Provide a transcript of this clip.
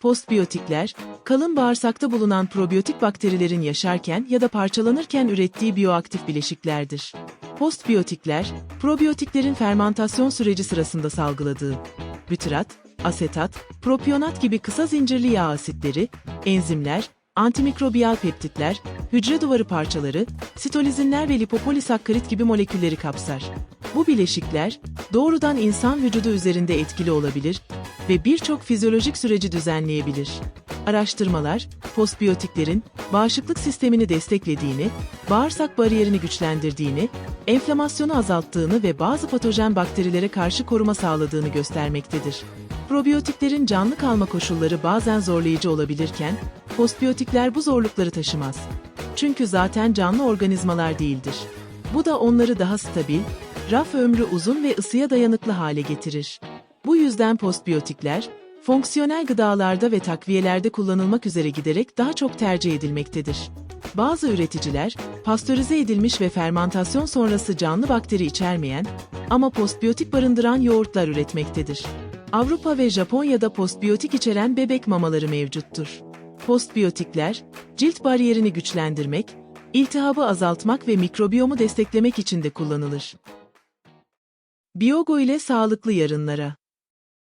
Postbiyotikler, kalın bağırsakta bulunan probiyotik bakterilerin yaşarken ya da parçalanırken ürettiği biyoaktif bileşiklerdir. Postbiyotikler, probiyotiklerin fermantasyon süreci sırasında salgıladığı bütirat, asetat, propionat gibi kısa zincirli yağ asitleri, enzimler, antimikrobiyal peptitler, hücre duvarı parçaları, sitolizinler ve lipopolisakkarit gibi molekülleri kapsar. Bu bileşikler doğrudan insan vücudu üzerinde etkili olabilir ve birçok fizyolojik süreci düzenleyebilir. Araştırmalar, postbiyotiklerin bağışıklık sistemini desteklediğini, bağırsak bariyerini güçlendirdiğini, enflamasyonu azalttığını ve bazı patojen bakterilere karşı koruma sağladığını göstermektedir. Probiyotiklerin canlı kalma koşulları bazen zorlayıcı olabilirken, postbiyotikler bu zorlukları taşımaz. Çünkü zaten canlı organizmalar değildir. Bu da onları daha stabil, raf ömrü uzun ve ısıya dayanıklı hale getirir. Bu yüzden postbiyotikler, fonksiyonel gıdalarda ve takviyelerde kullanılmak üzere giderek daha çok tercih edilmektedir. Bazı üreticiler, pastörize edilmiş ve fermantasyon sonrası canlı bakteri içermeyen ama postbiyotik barındıran yoğurtlar üretmektedir. Avrupa ve Japonya'da postbiyotik içeren bebek mamaları mevcuttur. Postbiyotikler, cilt bariyerini güçlendirmek, iltihabı azaltmak ve mikrobiyomu desteklemek için de kullanılır. Biyogo ile sağlıklı yarınlara